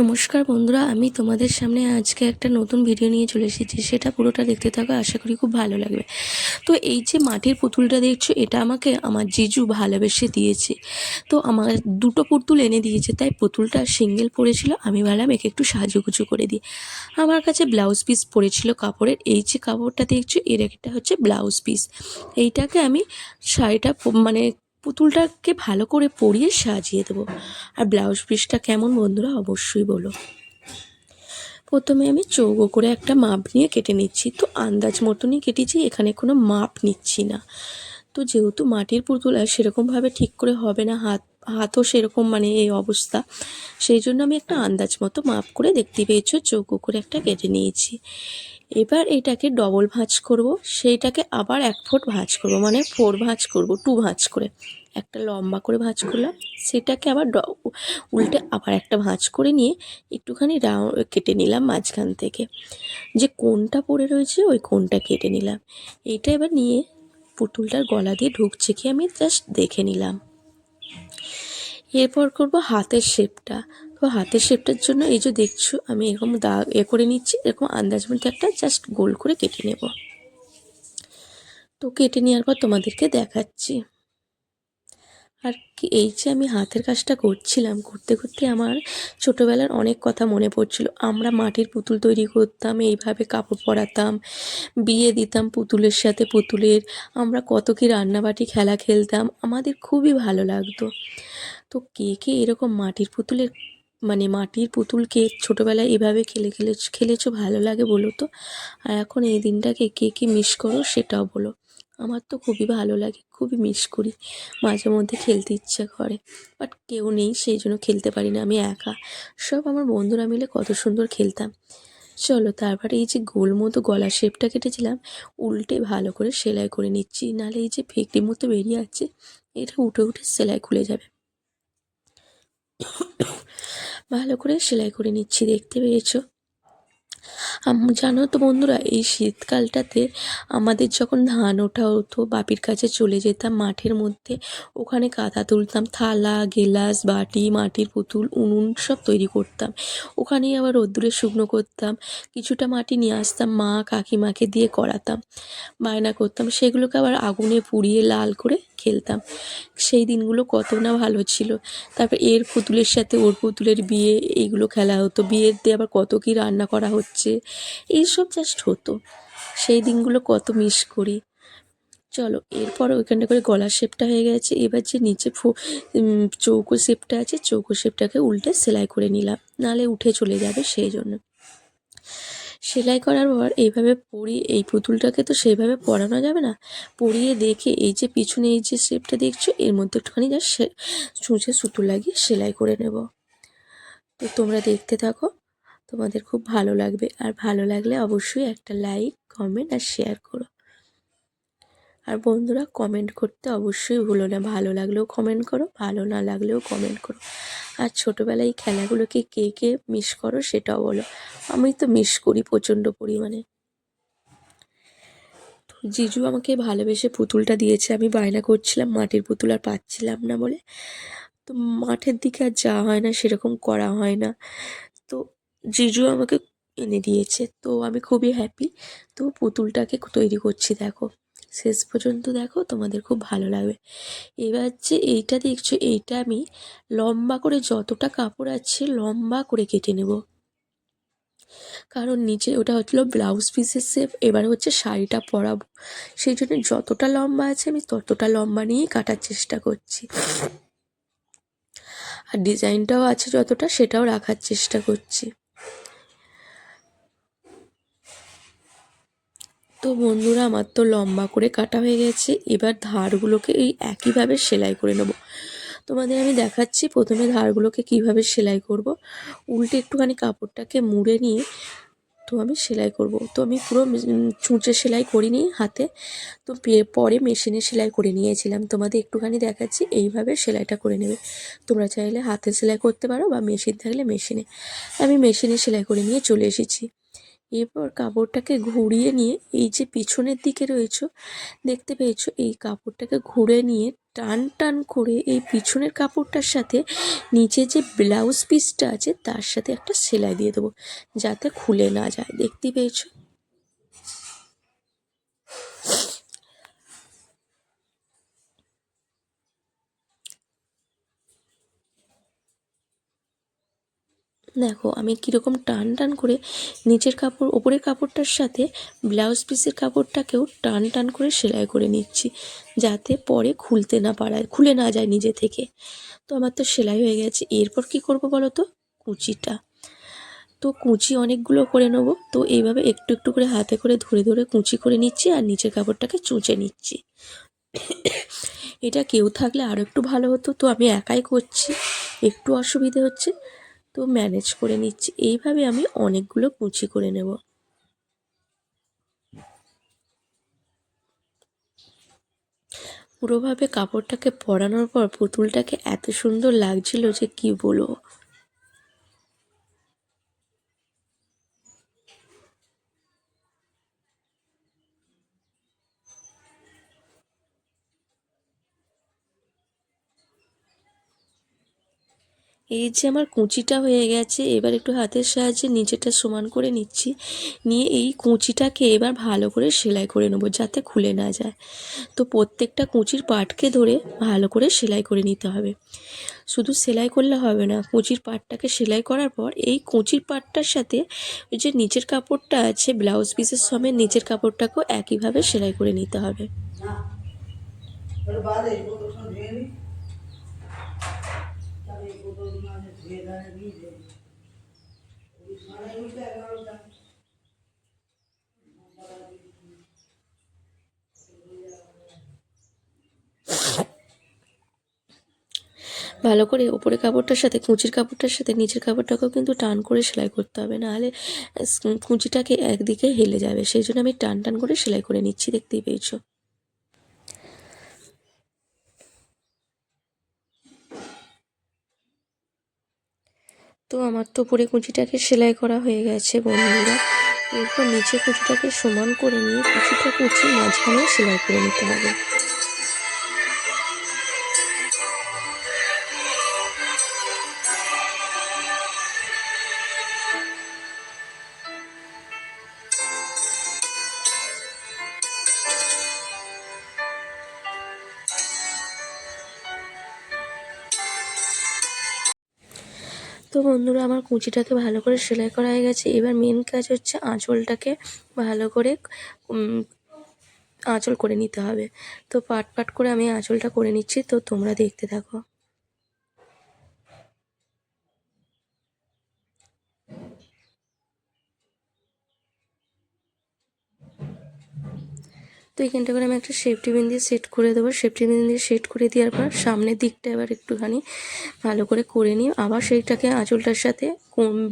নমস্কার বন্ধুরা, আমি তোমাদের সামনে আজকে একটা নতুন ভিডিও নিয়ে চলে এসেছি। সেটা পুরোটা দেখতে থাকো, আশা করি খুব ভালো লাগবে। তো এই যে মাটির পুতুলটা দেখছ, এটা আমাকে আমার জিজু ভালোবেসে দিয়েছে। তো আমার দুটো পুতুল এনে দিয়েছে, তাই পুতুলটা সিঙ্গেল পড়েছিল, আমি ভাবলাম একে একটু সাহায্য সাজুগুজু করে দিই। আমার কাছে ব্লাউজ পিস পড়েছিল কাপড়ের, এই যে কাপড়টা দেখছ, এর একটা হচ্ছে ব্লাউজ পিস এইটাকে আমি শাড়িটা মানে পুতুলটাকে ভালো করে পরিয়ে সাজিয়ে দেবো। আর ব্লাউজ পিসটা কেমন বন্ধুরা অবশ্যই বলো। প্রথমে আমি চৌকো করে একটা মাপ নিয়ে কেটে নিচ্ছি। তো আন্দাজ মতনই কেটেছি, এখানে কোনো মাপ নিচ্ছি না। তো যেহেতু মাটির পুতুল আর সেরকমভাবে ঠিক করে হবে না হাত হাতও সেরকম মানে এই অবস্থা। সেই জন্য আমি একটা আন্দাজ মতো মাপ করে দেখতে পেয়েছ, চৌকো করে একটা কেটে নিয়েছি। এবার এটাকে ডবল ভাঁজ করব, সেইটাকে আবার এক ফুট ভাঁজ করব মানে ফোর ভাঁজ করব টু ভাঁজ করে। একটা লম্বা করে ভাঁজ করলাম, সেটাকে আবার উল্টে আবার একটা ভাঁজ করে নিয়ে একটুখানি রাউ কেটে নিলাম মাঝখান থেকে। যে কোনটা পড়ে রয়েছে, ওই কোনটা কেটে নিলাম। এইটা এবার নিয়ে পুতুলটার গলা দিয়ে ঢুকছে কি আমি জাস্ট দেখে নিলাম। এরপর করব হাতের শেপটা তো হাতের শেপটার জন্য এই যে দেখছ, আমি এরকম দা, এ করে নিচ্ছি, এরকম আন্দাজ মতো একটা জাস্ট গোল করে কেটে নেব। তো কেটে নেওয়ার পর তোমাদেরকে দেখাচ্ছি। আর কি, এই যে আমি হাতের কাজটা করছিলাম, করতে করতে আমার ছোটোবেলার অনেক কথা মনে পড়ছিল। আমরা মাটির পুতুল তৈরি করতাম, এইভাবে কাপড় পরাতাম, বিয়ে দিতাম পুতুলের সাথে পুতুলের, আমরা কত কি রান্নাবাটি খেলা খেলতাম, আমাদের খুবই ভালো লাগতো। তো কে কে এরকম মাটির পুতুলের মানে মাটির পুতুলকে ছোটোবেলায় এভাবে খেলে খেলে, খেলেছো, ভালো লাগে বলো তো? আর এখন এই দিনটাকে কে কে মিস করো সেটাও বলো। আমার তো খুবই ভালো লাগে, খুবই মিস করি। মাঝে মধ্যে খেলতে ইচ্ছা করে বাট কেউ নেই, সেই জন্য খেলতে পারি না, আমি একা। সব আমার বন্ধুরা মিলে কত সুন্দর খেলতাম। চলো, তারপরে এই যে গোল মতো গলা শেপটা কেটেছিলাম, উল্টে ভালো করে সেলাই করে নিচ্ছি। নাহলে এই যে ফেকড়ি মতো বেরিয়ে আছে এটা উঠে উঠে সেলাই খুলে যাবে। ভালো করে সেলাই করে নিচ্ছি, দেখতে পেয়েছ? জানো তো বন্ধুরা, এই শীতকালটাতে আমাদের যখন ধান ওঠা হতো, বাপির কাছে চলে যেতাম মাঠের মধ্যে, ওখানে কাদা তুলতাম, থালা, গেলাস, বাটি, মাটির পুতুল, উনুন সব তৈরি করতাম। ওখানেই আবার রোদ্দুরে শুকনো করতাম, কিছুটা মাটি নিয়ে আসতাম, মা কাকিমাকে দিয়ে করাতাম, বায়না করতাম, সেগুলোকে আবার আগুনে পুড়িয়ে লাল করে খেলতাম। সেই দিনগুলো কত না ভালো ছিল। তারপর এর পুতুলের সাথে ওর পুতুলের বিয়ে, এইগুলো খেলা হতো। বিয়েতে আবার কত কী রান্না করা হচ্ছে। এইসব জাস্ট হতো। সেই দিনগুলো কত মিস করি। চলো, এরপর ওইখানটা করে গলার শেপটা হয়ে গেছে। এবার যে নিচে ফো চৌকো শেপটা আছে, চৌকো শেপটাকে উল্টে সেলাই করে নিলাম। নাহলে উঠে চলে যাবে সেই জন্য। সেলাই করার পর এইভাবে পরিয়ে এই পুতুলটাকে তো সেইভাবে পরানো যাবে না। পরিয়ে দেখে এই যে পিছনে এই যে শেপটা দেখছ, এর মধ্যে একটুখানি যা ছুঁচে সুতো লাগিয়ে সেলাই করে নেব। তো তোমরা দেখতে থাকো, তোমাদের খুব ভালো লাগবে। আর ভালো লাগলে অবশ্যই একটা লাইক, কমেন্ট আর শেয়ার করো। আর বন্ধুরা কমেন্ট করতে অবশ্যই ভুলো না। ভালো লাগলেও কমেন্ট করো, ভালো না লাগলেও কমেন্ট করো। আর ছোটোবেলায় খেলাগুলোকে কে কে মিস করো সেটাও বলো। আমি তো মিস করি প্রচণ্ড পরিমাণে। তো জিজু আমাকে ভালোবেসে পুতুলটা দিয়েছে। আমি বায়না করছিলাম, মাটির পুতুল আর পাচ্ছিলাম না বলে। তো মাঠের দিকে আর যাওয়া হয় না, সেরকম করা হয় না। তো জিজু আমাকে এনে দিয়েছে। তো আমি খুবই হ্যাপি তো পুতুলটাকে তৈরি করছি, দেখো। শেষ পর্যন্ত দেখো তোমাদের খুব ভালো লাগবে। এবার যে এইটা দেখছ, এইটা আমি লম্বা করে যতটা কাপড় আছে লম্বা করে কেটে নেব। কারণ নিচে ওটা হচ্ছিল ব্লাউজ পিসের শেপ, এবার হচ্ছে শাড়িটা পরাবো। সেই জন্য যতটা লম্বা আছে আমি ততটা লম্বা নিয়েই কাটার চেষ্টা করছি। আর ডিজাইনটাও আছে যতটা, সেটাও রাখার চেষ্টা করছি। তো বন্ধুরা, আমার তো লম্বা করে কাটা হয়ে গেছে। এবার ধারগুলোকে এই একইভাবে সেলাই করে নেব। তোমাদের আমি দেখাচ্ছি প্রথমে ধারগুলোকে কীভাবে সেলাই করব। উল্টে একটুখানি কাপড়টাকে মুড়ে নিয়ে তো আমি সেলাই করব। তো আমি পুরো চুঁচে সেলাই করিনি হাতে। তো পরে মেশিনে সেলাই করে নিয়েছিলাম। তোমাদের একটুখানি দেখাচ্ছি, এইভাবে সেলাইটা করে নেবে। তোমরা চাইলে হাতে সেলাই করতে পারো বা মেশিন থাকলে মেশিনে। আমি মেশিনে সেলাই করে নিয়ে চলে এসেছি। এরপর কাপড়টাকে ঘুরিয়ে নিয়ে এই যে পিছনের দিকে রয়েছে, দেখতে পেয়েছ এই কাপড়টাকে ঘুরে নিয়ে টান টান করে এই পিছনের কাপড়টার সাথে নিচে যে ব্লাউজ পিসটা আছে তার সাথে একটা সেলাই দিয়ে দেবো, যাতে খুলে না যায়। দেখতে পেয়েছ? দেখো, আমি কীরকম টান টান করে নিচের কাপড় ওপরের কাপড়টার সাথে ব্লাউজ পিসের কাপড়টাকেও টান টান করে সেলাই করে নিচ্ছি, যাতে পরে খুলতে না পারায়, খুলে না যায় নিজে থেকে। তো আমার তো সেলাই হয়ে গেছে, এরপর কি করব বলো তো? কুচিটা। তো কুচি অনেকগুলো করে নেব, তো এইভাবে একটু একটু করে হাতে করে ধরে ধরে কুচি করে নিচ্ছি আর নিচের কাপড়টাকে চুঁচে নিচ্ছি। এটা কেউ থাকলে আরও একটু ভালো হতো, তো আমি একাই করছি, একটু অসুবিধে হচ্ছে। তো ম্যানেজ করে নিচ্ছি। এইভাবে আমি অনেকগুলো কুচি করে নেব। পুরোভাবে কাপড়টাকে পরানোর পর পুতুলটাকে এত সুন্দর লাগছিল যে কি বলব? এই যে আমার কুঁচিটা হয়ে গেছে, এবার একটু হাতের সাহায্যে নিচেটা সমান করে নিচ্ছি। নিয়ে এই কুঁচিটাকে এবার ভালো করে সেলাই করে নেব যাতে খুলে না যায়। তো প্রত্যেকটা কুঁচির পাটকে ধরে ভালো করে সেলাই করে নিতে হবে। শুধু সেলাই করলে হবে না, কুঁচির পাটটাকে সেলাই করার পর এই কুঁচির পাটটার সাথে ওই যে নিচের কাপড়টা আছে, ব্লাউজ পিসের সমেত নিচের কাপড়টাকেও একইভাবে সেলাই করে নিতে হবে। ভালো করে ওপরের কাপড়টার সাথে, কুঁচির কাপড়টার সাথে, নিচের কাপড়টাকেও কিন্তু টান করে সেলাই করতে হবে। নাহলে কুঁচিটাকে একদিকে হেলে যাবে। সেই জন্য আমি টান টান করে সেলাই করে নিচ্ছি, দেখতেই পেয়েছ। তো আমার তো উপরে কুঁচিটাকে সেলাই করা হয়ে গেছে, বন্ধুরা। এরপর নিচে কুচিটাকে সমান করে নিয়ে কিছুটা কুচি মাঝখানে সেলাই করে নিতে হবে। বন্ধুরা, আমার কুচিটাকে ভালো করে সেলাই করা হয়ে গেছে। এবার মেন কাজ হচ্ছে আঁচলটাকে ভালো করে আঁচল করে নিতে হবে। তো পাট পাট করে আমি আঁচলটা করে নিচ্ছি। তো তোমরা দেখতে থাকো। তো এখানটা করে আমি একটা সেফটি পিন দিয়ে সেট করে দেবো। সেফটি পিন দিয়ে সেট করে দেওয়ার পর সামনের দিকটা এবার একটুখানি ভালো করে করে নিয়ে আবার সেইটাকে আঁচলটার সাথে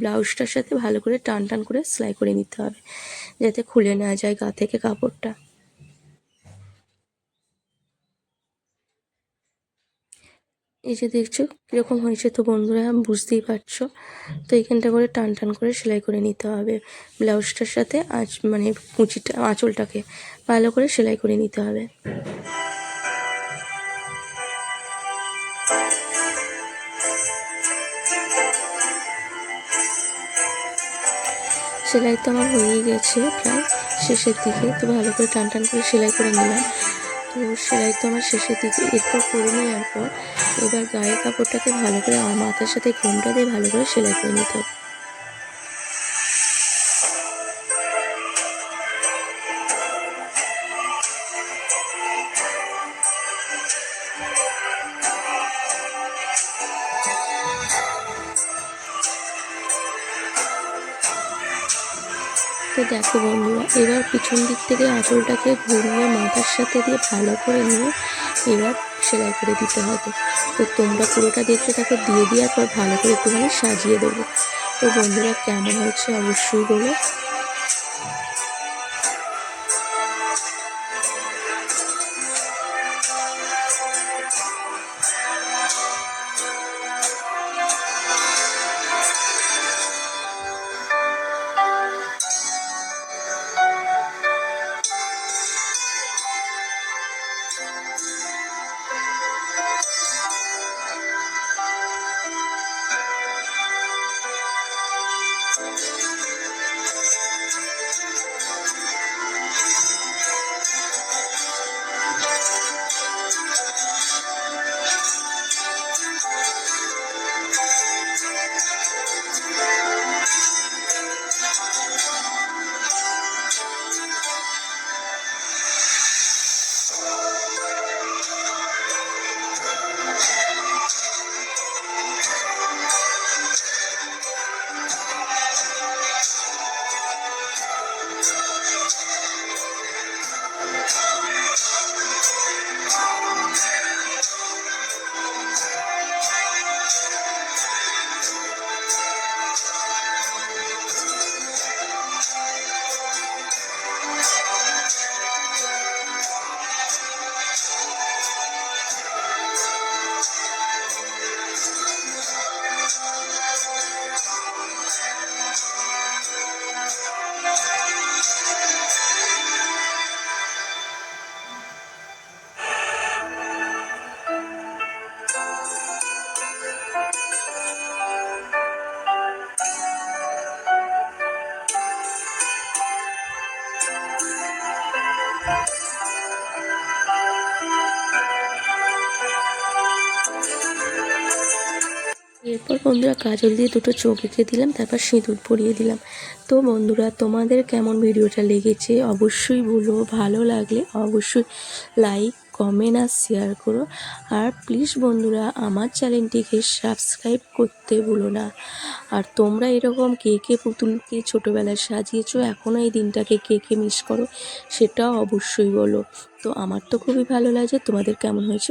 ব্লাউজটার সাথে ভালো করে টান টান করে সেলাই করে নিতে হবে। যাতে খুলে না যায় গা থেকে কাপড়টা। এই যে দেখছ, কীরকম হয়েছে তো বন্ধুরা, বুঝতেই পারছ? তো এইখানটা করে টান টান করে সেলাই করে নিতে হবে। ব্লাউজটার সাথে আঁচ মানে কুচিটা, আঁচলটাকে ভালো করে সেলাই করে নিতে হবে। সেলাই তো আমার হয়েই গেছে প্রায় শেষের দিকে, তো ভালো করে টান টান করে সেলাই করে নিলাম। তো সেলাই তো আমার শেষের দিকে, এরপর করে নেওয়ার পর এবার গায়ের কাপড়টাকে ভালো করে আমার মাথার সাথে ঘোমটা দিয়ে ভালো করে সেলাই করে নিতে হবে। তো দেখো বন্ধুরা, এবার পিছন দিক থেকে আঁচলটাকে ঘুরিয়ে মাথার সাথে দিয়ে ভালো করে নিয়ে এবার সেলাই করে দিতে হবে। তো তোমরা পুরোটা দেখতে থাকো, দিয়ে দেওয়ার পর ভালো করে একটুখানি সাজিয়ে দেবো। তো বন্ধুরা, কেমন হয়েছে অবশ্যই বলো। বন্ধুরা কাজল দিয়ে দুটো চোখ এঁকে দিলাম, তারপর সিঁদুর পরিয়ে দিলাম। তো বন্ধুরা, তোমাদের কেমন ভিডিওটা লেগেছে অবশ্যই বলো, ভালো লাগলে অবশ্যই লাইক কমেন্ট আর শেয়ার করো। আর প্লিজ বন্ধুরা, আমার চ্যানেলটিকে সাবস্ক্রাইব করতে ভুলো না। আর তোমরা এরকম কে কে পুতুলকে ছোটোবেলায় সাজিয়েছো এখনও এই দিনটাকে কে কে মিস করো, সেটাও অবশ্যই বলো। তো আমার তো খুবই ভালো লাগছে তোমাদের কেমন হয়েছে